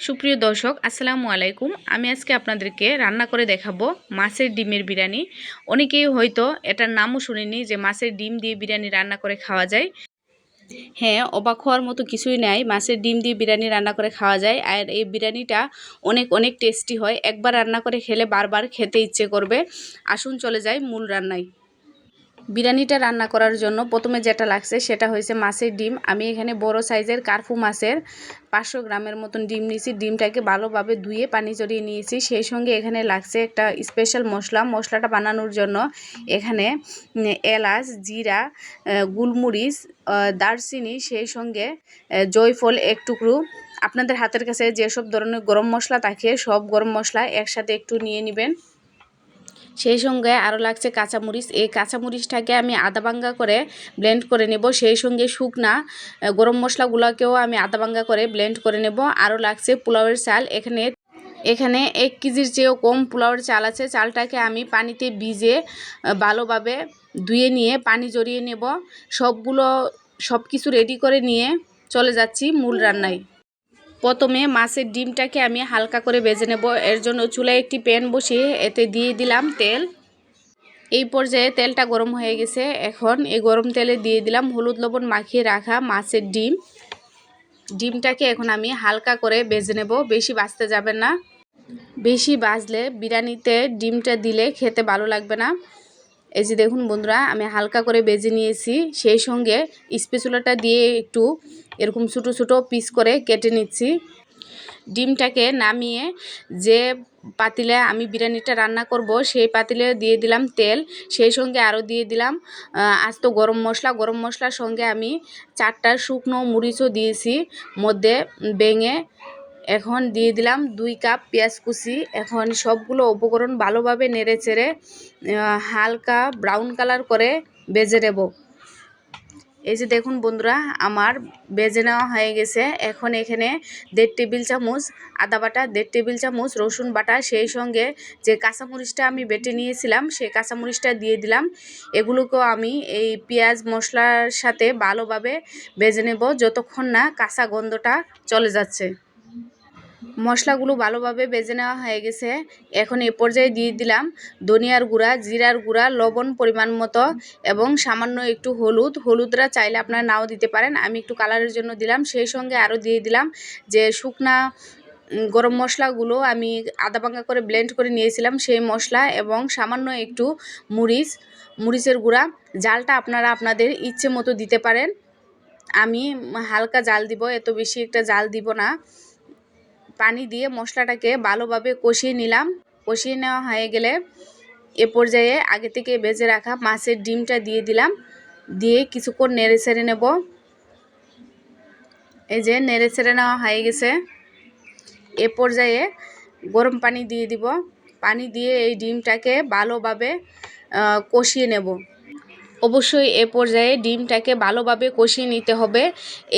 সুপ্রিয় দর্শক, আসসালামু আলাইকুম। আমি আজকে আপনাদেরকে রান্না করে দেখাবো মাছের ডিমের বিরিয়ানি। অনেকেই হয়তো এটার নামও শুনেনি যে মাছের ডিম দিয়ে বিরিয়ানি রান্না করে খাওয়া যায়। হ্যাঁ অবাক হওয়ার মতো কিছুই নাই, মাছের ডিম দিয়ে বিরিয়ানি রান্না করে খাওয়া যায়। আর এই বিরিয়ানিটা অনেক অনেক টেস্টি হয়। একবার রান্না করে খেলে বারবার খেতে ইচ্ছে করবে। আসুন চলে যাই মূল রান্নায়। বিরিয়ানিটা রান্না করার জন্য প্রথমে যেটা লাগছে সেটা হয়েছে মাছের ডিম। আমি এখানে বড় সাইজের কার্ফু মাছের পাঁচশো গ্রামের মতন ডিম নিয়েছি। ডিমটাকে ভালোভাবে ধুয়ে পানি চড়িয়ে নিয়েছি। সেই সঙ্গে এখানে লাগছে একটা স্পেশাল মশলা। মশলাটা বানানোর জন্য এখানে এলাচ, জিরা গুলমরিচ দারচিনি, সেই সঙ্গে জয়ফল এক টুকরো। আপনাদের হাতের কাছে যেসব ধরনের গরম মশলা থাকে, সব গরম মশলা একসাথে একটু নিয়ে নেবেন। সেই সঙ্গে আরও লাগছে কাঁচামরিচ। এই কাঁচামরিচটাকে আমি আদা ভাঙ্গা করে ব্লেন্ড করে নেব। সেই সঙ্গে শুকনা গরম মশলাগুলোকেও আমি আদা ভাঙ্গা করে ব্লেন্ড করে নেব। আরও লাগছে পোলাওয়ের চাল। এখানে এখানে এক কেজির চেয়েও কম পোলাওয়ের চাল আছে। চালটাকে আমি পানিতে ভিজে ভালোভাবে ধুয়ে নিয়ে পানি জড়িয়ে নেব। সবগুলো সব কিছু রেডি করে নিয়ে চলে যাচ্ছি মূল রান্নায়। প্রথমে মাছের ডিমটাকে আমি হালকা করে বেজে নেব। এর জন্য চুলায় একটি প্যান বসিয়ে এতে দিয়ে দিলাম তেল। এই পর্যায়ে তেলটা গরম হয়ে গেছে। এখন এই গরম তেলে দিয়ে দিলাম হলুদ লবণ মাখিয়ে রাখা মাছের ডিম। ডিমটাকে এখন আমি হালকা করে বেজে নেব, বেশি বাঁচতে যাবে না। বেশি বাজলে বিরিয়ানিতে ডিমটা দিলে খেতে ভালো লাগবে না। এই যে দেখুন বন্ধুরা, আমি হালকা করে বেজে নিয়েছি, সেই সঙ্গে স্পেচুলাটা দিয়ে একটু এরকম ছোটো ছোটো পিস করে কেটে নিচ্ছি। ডিমটাকে নামিয়ে যে পাতিলে আমি বিরিয়ানিটা রান্না করব, সেই পাতিলে দিয়ে দিলাম তেল, সেই সঙ্গে আরও দিয়ে দিলাম আস্ত গরম মশলা। গরম মশলার সঙ্গে আমি চারটা শুকনো মরিচও দিয়েছি, মধ্যে বেঙে এখন দিয়ে দিলাম দুই কাপ পেঁয়াজ কুচি। এখন সবগুলো উপকরণ ভালোভাবে নেড়ে চেড়ে হালকা ব্রাউন কালার করে বেজে নেব। এই যে দেখুন বন্ধুরা, আমার বেজে নেওয়া হয়ে গেছে। এখন এখানে দেড় টেবিল চামচ আদা বাটা, দেড় টেবিল চামচ রসুন বাটা, সেই সঙ্গে যে কাঁচামরিচটা আমি বেটে নিয়েছিলাম সেই কাঁচামরিচটা দিয়ে দিলাম। এগুলোকেও আমি এই পেঁয়াজ মশলার সাথে ভালোভাবে বেজে নেব, যতক্ষণ না কাঁচা গন্ধটা চলে যাচ্ছে। মশলাগুলো ভালোভাবে বেজে নেওয়া হয়ে গেছে। এখন এ পর্যায়ে দিয়ে দিলাম ধনিয়ার গুঁড়া, জিরার গুঁড়া, লবণ পরিমাণ মতো এবং সামান্য একটু হলুদ। হলুদরা চাইলে আপনারা নাও দিতে পারেন। আমি একটু কালারের জন্য দিলাম। সেই সঙ্গে আরও দিয়ে দিলাম যে শুকনা গরম মশলাগুলো আমি আদা ভাঙ্গা করে ব্লেন্ড করে নিয়েছিলাম সেই মশলা এবং সামান্য একটু মরিচ, মরিচের গুঁড়া। জালটা আপনারা আপনাদের ইচ্ছে মতো দিতে পারেন। আমি হালকা জাল দিব, এত বেশি একটা জাল দিব না। পানি দিয়ে মশলাটাকে ভালোভাবে কষিয়ে নিলাম। কষিয়ে নেওয়া হয়ে গেলে এ পর্যায়ে আগে থেকে বেজে রাখা মাছের ডিমটা দিয়ে দিলাম। দিয়ে কিছুক্ষণ নেড়ে ছেড়ে নেব। এই যে নেড়ে ছেড়ে নেওয়া হয়ে গেছে। এ পর্যায়ে গরম পানি দিয়ে দিব। পানি দিয়ে এই ডিমটাকে ভালোভাবে কষিয়ে নেব। অবশ্যই এ পর্যায়ে ডিমটাকে ভালোভাবে কষিয়ে নিতে হবে।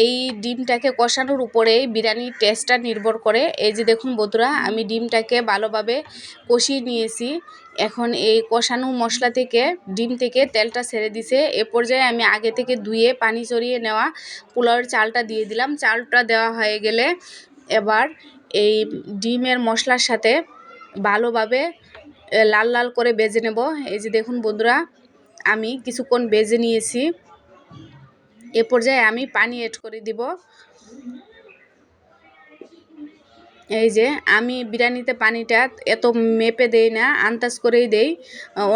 এই ডিমটাকে কষানোর উপরে বিরিয়ানির টেস্টটা নির্ভর করে। এই যে দেখুন বন্ধুরা, আমি ডিমটাকে ভালোভাবে কষিয়ে নিয়েছি। এখন এই কষানো মশলা থেকে, ডিম থেকে তেলটা ছেড়ে দিছে। এ পর্যায়ে আমি আগে থেকে ধুয়ে পানি চড়িয়ে নেওয়া পোলাওয়ের চালটা দিয়ে দিলাম। চালটা দেওয়া হয়ে গেলে এবার এই ডিমের মশলার সাথে ভালোভাবে লাল লাল করে বেজে নেব। এই যে দেখুন বন্ধুরা আমি কিছুক্ষণ বেজে নিয়েছি। এ পর্যায়ে আমি পানি এড করে দিব। এই যে, আমি বিরিয়ানিতে পানিটা এত মেপে দেই না, আন্দাজ করেই দেই।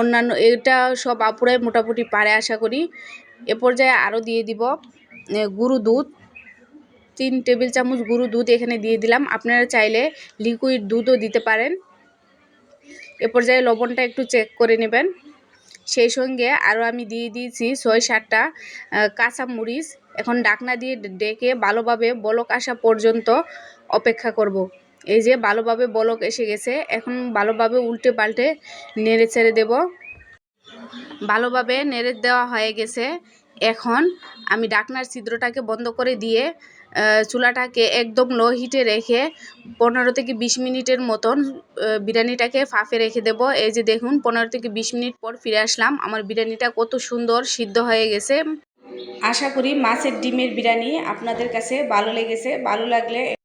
অন্যান্য, এটা সব আপুরাই মোটামুটি পারে আশা করি। এ পর্যায়ে আরও দিয়ে দিব গুঁড়ো দুধ। তিন টেবিল চামচ গুঁড়ো দুধ এখানে দিয়ে দিলাম। আপনারা চাইলে লিকুইড দুধও দিতে পারেন। এ পর্যায়ে লবণটা একটু চেক করে নেবেন। সেই সঙ্গে আরও আমি দিয়ে দিয়েছি ছয় সাতটা কাঁচা কাঁচামরিচ এখন ডাকনা দিয়ে ডেকে ভালোভাবে বলক আসা পর্যন্ত অপেক্ষা করব। এই যে ভালোভাবে বলক এসে গেছে, এখন ভালোভাবে উল্টে পাল্টে নেড়ে ছেড়ে দেব। ভালোভাবে নেড়ে দেওয়া হয়ে গেছে। এখন আমি ডাকনার ছিদ্রটাকে বন্ধ করে দিয়ে চুলাটাকে একদম লো হিটে রেখে পনেরো থেকে বিশ মিনিটের মতন বিরিয়ানিটাকে ফাঁফে রেখে দেব। এই যে দেখুন, পনেরো থেকে বিশ মিনিট পর ফিরে আসলাম। আমার বিরিয়ানিটা কত সুন্দর সিদ্ধ হয়ে গেছে। আশা করি মাছের ডিমের বিরিয়ানি আপনাদের কাছে ভালো লেগেছে। ভালো লাগলে